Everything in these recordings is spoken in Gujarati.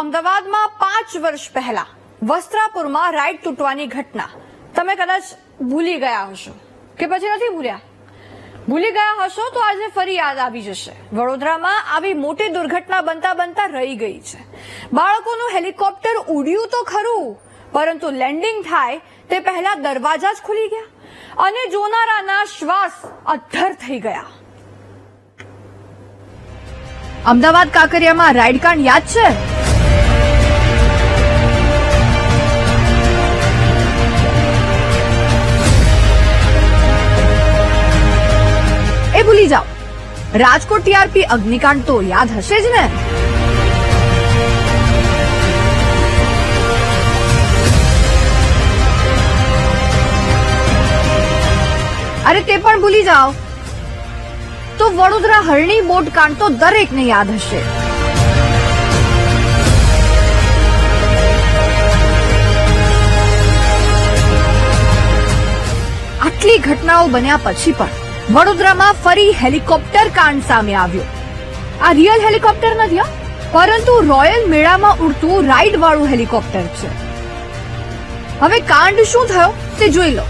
અમદાવાદમાં પાંચ વર્ષ પહેલા વસ્ત્રાપુરમાં રાઈડ તૂટવાની ઘટના. તમે કદાચ ભૂલી ગયા હશો. કે પછી નથી ભૂલ્યા? ભૂલી ગયા હશો તો આજે ફરી યાદ આવી જશે. વડોદરામાં આવી મોટી દુર્ઘટના બનતા બનતા રહી ગઈ છે. બાળકોનું હેલિકોપ્ટર ઉડ્યું તો ખરું, પરંતુ લેન્ડિંગ થાય તે પહેલા દરવાજા જ ખુલી ગયા અને જોનારાના શ્વાસ અધ્ધર થઈ ગયા. અમદાવાદ કાંકરિયામાં રાઈડ યાદ છે? ભૂલી જાઓ. રાજકોટ ટીઆરપી અગ્નિકાંડ તો યાદ હશે જ ને? અરે તે પણ ભૂલી જાઓ. તો વડોદરા હરણી બોટ કાંડ તો દરેકને યાદ હશે. આટલી ઘટનાઓ બન્યા પછી પણ વડોદરામાં ફરી હેલિકોપ્ટર કાંડ સામે આવ્યો. આ રિયલ હેલિકોપ્ટર નથી પરંતુ રોયલ મેળામાં ઉડતું રાઈડ વાળું હેલિકોપ્ટર છે. હવે કાંડ શું થયો તે જોઈ લો.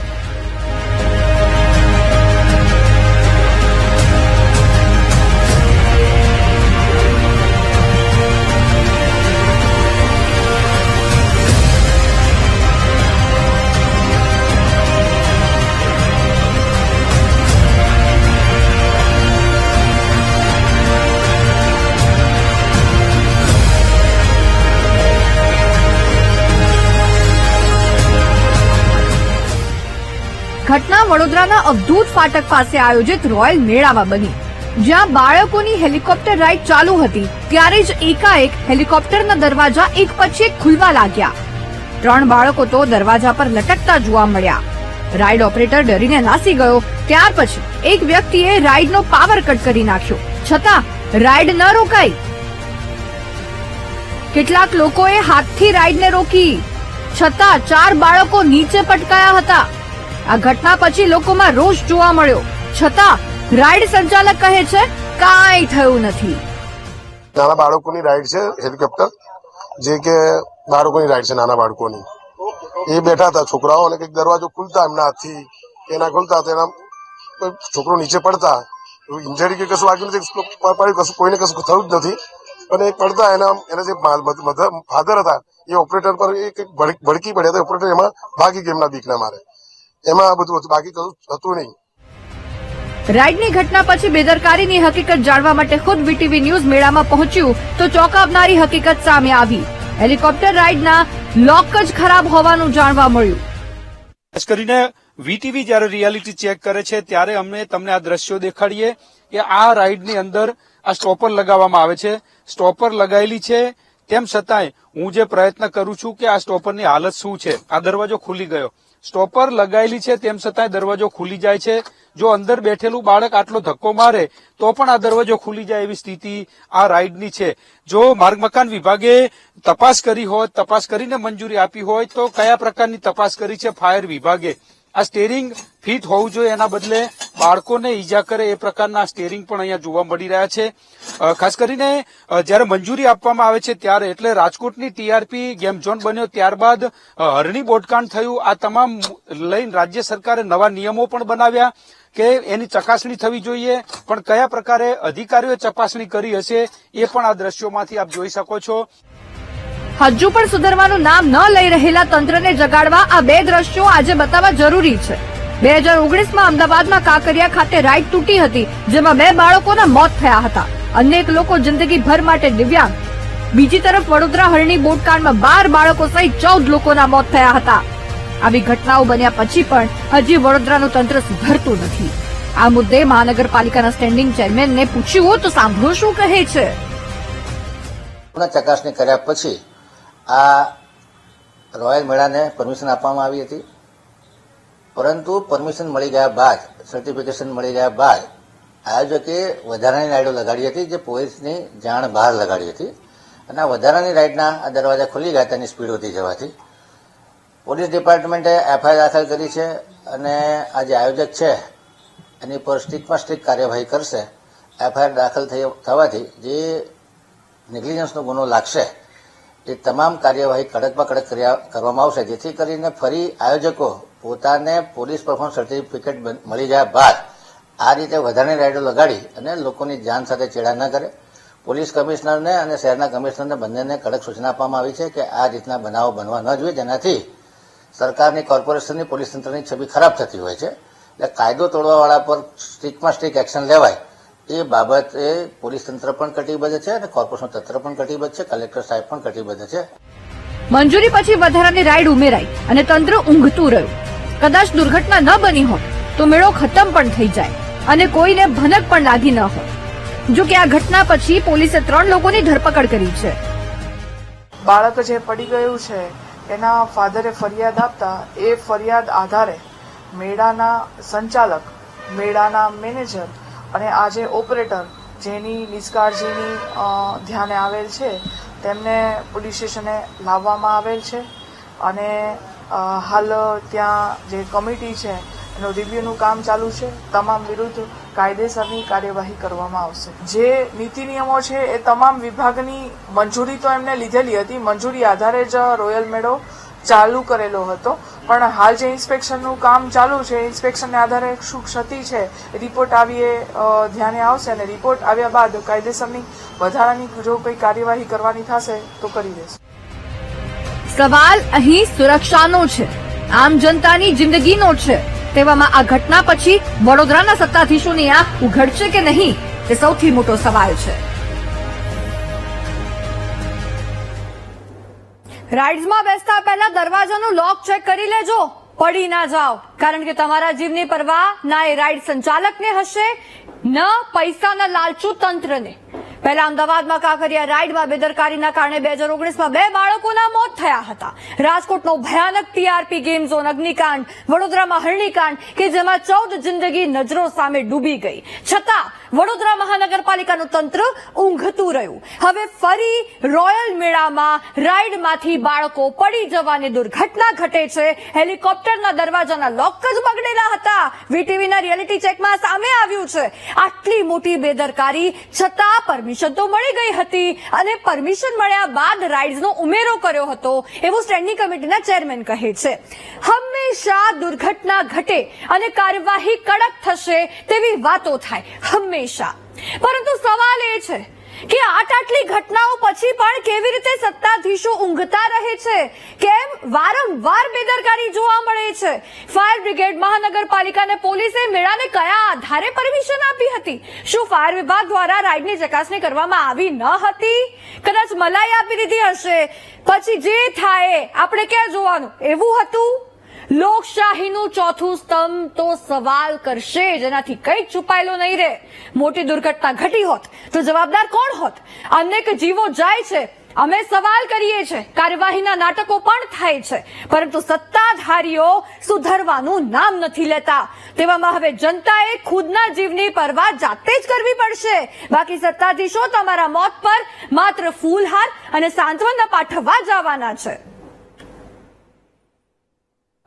વડોદરાના અવધૂત ફાટક પાસે આયોજિત રોયલ મેળામાં બની. જ્યાં બાળકોની હેલિકોપ્ટર રાઈડ ચાલુ હતી, ત્યારે જ એકાએક હેલિકોપ્ટરના દરવાજા એક પછી એક ખુલવા લાગ્યા. ત્રણ બાળકો તો દરવાજા પર લટકતા જોવા મળ્યા. રાઈડ ઓપરેટર ડરીને નાસી ગયો, ત્યાર પછી એક વ્યક્તિએ રાઇડનો પાવર કટ કરી નાખ્યો. છતાં, રાઈડ ન રોકાઈ. કેટલાક લોકોએ હાથથી રાઇડને રોકી. છતાં, ચાર બાળકો નીચે પટકાયા હતા. આ ઘટના પછી લોકોમાં રોષ જોવા મળ્યો. છતાં, રાઈડ સંચાલક કહે છે, કાંઈ થયું નથી. નાના બાળકોની રાઈડ છે, હેલિકોપ્ટર, જે કે બાળકોની રાઈડ છે નાના બાળકોની. એ બેઠા હતા, છોકરાઓ, અને કંઈક દરવાજો ખુલતા એમના હાથથી, એના ખુલતા તેના છોકરો નીચે પડતા ઇન્જરી કે કશું વાગ્યું નથી, કશું કોઈને કશું થયું જ નથી. અને એ પડતા એના એના જે ફાધર હતા, એ ઓપરેટર પર એક ભડકી પડ્યા હતા ઓપરેટર એમાં ભાગી ગયા એમના બીકના મારે. એમાં આ બધું હતું. બાકી કશું હતું નહીં. રાઈડની ઘટના પછી બેદરકારીની હકીકત જાણવા માટે ખુદ વીટીવી ન્યૂઝ મેળામાં પહોંચ્યું તો ચોંકાવનારી હકીકત સામે આવી. હેલિકોપ્ટર રાઈડના લોક જ ખરાબ હોવાનું જાણવા મળ્યું. ખાસ કરીને વીટીવી જ્યારે રિયાલિટી ચેક કરે છે ત્યારે અમને તમને આ દ્રશ્યો દેખાડીએ કે આ રાઈડની અંદર આ સ્ટોપર લગાવવામાં આવે છે. સ્ટોપર લગાવેલી છે. તેમ છતાંય હું જે પ્રયત્ન કરું છું કે આ સ્ટોપરની હાલત શું છે? આ દરવાજો ખુલી ગયો. સ્ટોપર લગાયેલી છે, તેમ છતાંય દરવાજો ખુલી જાય છે. જો અંદર બેઠેલું બાળક આટલો ધક્કો મારે, તો પણ આ દરવાજો ખુલી જાય એવી સ્થિતિ આ રાઈડની છે. જો માર્ગ મકાન વિભાગે તપાસ કરી હોય તપાસ કરીને મંજૂરી આપી હોય તો કયા પ્રકારની તપાસ કરી છે ફાયર વિભાગે? આ સ્ટેરિંગ ફિટ હોવું જોઈએ. એના બદલે બાળકોને ઈજા કરે એ પ્રકારના સ્ટેરિંગ પણ અહીંયા જોવા મળી રહ્યા છે. ખાસ કરીને જ્યારે મંજૂરી આપવામાં આવે છે ત્યારે એટલે રાજકોટની ટીઆરપી ગેમ ઝોન બન્યો ત્યારબાદ હરણી બોટકાંડ થયું. આ તમામ લઈને રાજ્ય સરકારે નવા નિયમો પણ બનાવ્યા કે એની ચકાસણી થવી જોઈએ. પણ કયા પ્રકારે અધિકારીઓએ ચકાસણી કરી હશે એ પણ આ દ્રશ્યોમાંથી આપ જોઈ શકો છો. હજુ પણ સુધરવાનું નામ ન લઈ રહેલા તંત્રને જગાડવા આ બે દ્રશ્યો આજે બતાવવા જરૂરી છે. બે હજાર ઓગણીસમાં અમદાવાદમાં કાંકરિયા ખાતે રાઈડ તૂટી હતી, જેમાં બે બાળકોના મોત થયા હતા. અનેક લોકો જિંદગીભર માટે દિવ્યાંગ. બીજી તરફ વડોદરા હરણી બોટકાંડમાં બાર બાળકો સહિત ચૌદ લોકોના મોત થયા હતા. આવી ઘટનાઓ બન્યા પછી પણ હજી વડોદરાનું તંત્ર સુધરતું નથી. આ મુદ્દે મહાનગરપાલિકાના સ્ટેન્ડિંગ ચેરમેનને પૂછ્યું તો સાંભળો શું કહે છે. ચકાસણી કર્યા પછી આ રોયલ મેળાને પરમિશન આપવામાં આવી હતી. પરંતુ પરમિશન મળી ગયા બાદ સર્ટિફિકેશન મળી ગયા બાદ, આયોજકે વધારાની રાઇડો લગાડી હતી જે પોલીસની જાણ બહાર લગાડી હતી. અને આ વધારાની રાઇડના આ દરવાજા ખુલી ગયા, તેની સ્પીડ વધી જવાથી. પોલીસ ડિપાર્ટમેન્ટે એફઆઈઆર દાખલ કરી છે અને આ જે આયોજક છે, એની પર સ્ટ્રિક્ટમાં સ્ટ્રિક્ટ કાર્યવાહી કરશે. એફઆઈઆર દાખલ થવાથી જે નેગ્લિજન્સનો ગુનો લાગશે, એ તમામ કાર્યવાહી કડકમાં કડક કરવામાં આવશે, જેથી કરીને ફરી આયોજકો પોતાને પોલીસ પરફોર્મન્સ સર્ટિફિકેટ મળી ગયા બાદ આ રીતે વધારાની રાઇડો લગાડી અને લોકોની જાન સાથે ચેડા ન કરે. પોલીસ કમિશનરને અને શહેરના કમિશનરને બંનેને કડક સૂચના આપવામાં આવી છે કે આ રીતના બનાવો બનવા ન જોઈએ. જેનાથી સરકારની કોર્પોરેશનની પોલીસ તંત્રની છબી ખરાબ થતી હોય છે. એટલે કાયદો તોડવાવાળા પર સ્ટ્રીકમાં સ્ટ્રીક એક્શન લેવાય એ બાબતે પોલીસ તંત્ર પણ કટિબદ્ધ છે અને કોર્પોરેશન તંત્ર પણ કટિબદ્ધ છે. કલેક્ટર સાહેબ પણ કટિબદ્ધ છે. મંજૂરી પછી વધારાની રાઇડ ઉમેરાઈ અને તંત્ર ઊંઘતું રહ્યું. કદાચ દુર્ઘટના ન બની હોત, તો મેળો ખતમ પણ થઈ જાય અને કોઈને ભનક પણ લાગી ન હોત. જો કે આ ઘટના પછી પોલીસે ત્રણ લોકોની ધરપકડ કરી છે. બાળક જે પડી ગયું છે, એના ફાધરે ફરિયાદ આપતા એ ફરિયાદ આધારે મેળાના સંચાલક, મેળાના મેનેજર અને આજે ઓપરેટર જેની નિષ્કાળજીની ધ્યાને આવેલ છે, તેમને પોલીસ સ્ટેશને લાવવામાં આવેલ છે અને હાલ ત્યાં જે કમિટી છે, એનું રિવ્યુનું કામ ચાલુ છે. તમામ વિરુદ્ધ કાયદેસરની કાર્યવાહી કરવામાં આવશે. જે નીતિ નિયમો છે, એ તમામ વિભાગની મંજૂરી તો એમને લીધેલી હતી. મંજૂરી આધારે જ રોયલ મેળો ચાલુ કરેલો હતો. પણ હાલ જે ઇન્સ્પેક્શનનું કામ ચાલુ છે, ઇન્સ્પેક્શનને આધારે શું ક્ષતિ છે, રિપોર્ટ આવીએ ધ્યાને આવશે અને રિપોર્ટ આવ્યા બાદ કાયદેસરની વધારાની જો કંઈ કાર્યવાહી કરવાની થશે, તો કરી દેશે. સવાલ અહીં સુરક્ષાનો છે. આમ જનતાની જિંદગીનો છે. તેવામાં આ ઘટના પછી વડોદરાના સત્તાધીશોની આંખ ઉઘડશે કે નહીં, તે સૌથી મોટો સવાલ છે. રાઇડ્સમાં બેસતા પહેલા દરવાજાનું લોક ચેક કરી લેજો. પડી ના જાઓ. કારણ કે તમારા જીવની પરવા ના એ રાઇડ સંચાલકને હશે, ન પૈસાના લાલચુ તંત્રને. પહેલા અમદાવાદમાં કાંકરિયા રાઇડમાં બેદરકારીના કારણે બે હજાર ઓગણીસમાં બે બાળકોના મોત થયા હતા. રાજકોટનો ભયાનક ટીઆરપી ગેમ ઝોન અગ્નિકાંડ, વડોદરામાં હરણીકાંડ કે જેમાં ચૌદ જિંદગી નજરો સામે ડૂબી ગઈ. છતાં વડોદરા મહાનગરપાલિકાનું તંત્ર ઊંઘતું રહ્યું. હવે ફરી રોયલ મેળામાં રાઇડમાંથી બાળકો પડી જવાની દુર્ઘટના ઘટે છે. હેલિકોપ્ટરના દરવાજાના લોક જ બગડેલા હતા. વીટીવીના રિયાલિટી ચેકમાં સામે આવ્યું છે. આટલી મોટી બેદરકારી છતાં પરમિશન તો મળી ગઈ હતી અને પરમિશન મળ્યા બાદ રાઇડ્સનો ઉમેરો કર્યો હતો, એવું સ્ટેન્ડિંગ કમિટીના ચેરમેન કહે છે. હંમેશા દુર્ઘટના ઘટે અને કાર્યવાહી કડક થશે તેવી વાતો થાય, હંમેશા. પરંતુ સવાલ એ છે કે આટ આટલી ઘટનાઓ પછી પણ કેવી રીતે સત્તાધીશો ઊંઘતા રહે છે? કેમ વારંવાર બેદરકારી જોવા મળે છે? ફાયર બ્રિગેડ મહાનગરપાલિકા અને પોલીસે મેળાને કયા આધારે પરમિશન આપી હતી? શું ફાયર વિભાગ દ્વારા રાઇડની ચકાસણી કરવામાં આવી ન હતી? કદાચ મલાઈ આપી દીધી હશે. પછી જે થાય, આપણે ક્યાં જોવાનું? એવું હતું? લોકશાહીનું ચોથું સ્તંભ તો સવાલ કરશે, જેનાથી કંઈ છુપાયેલો નહીં રહે. મોટી દુર્ઘટના ઘટી હોત તો જવાબદાર કોણ હોત? અનેક જીવો જાય છે. અમે સવાલ કરીએ છીએ. કાર્યવાહીના નાટકો પણ થાય છે. પરંતુ સત્તાધારીઓ સુધરવાનું નામ નથી લેતા. તેવામાં હવે જનતાએ ખુદના જીવની પરવા જાતે જ કરવી પડશે. બાકી સત્તાધીશો તમારા મોત પર માત્ર ફૂલહાર અને સાંત્વના પાઠવવા જવાના છે.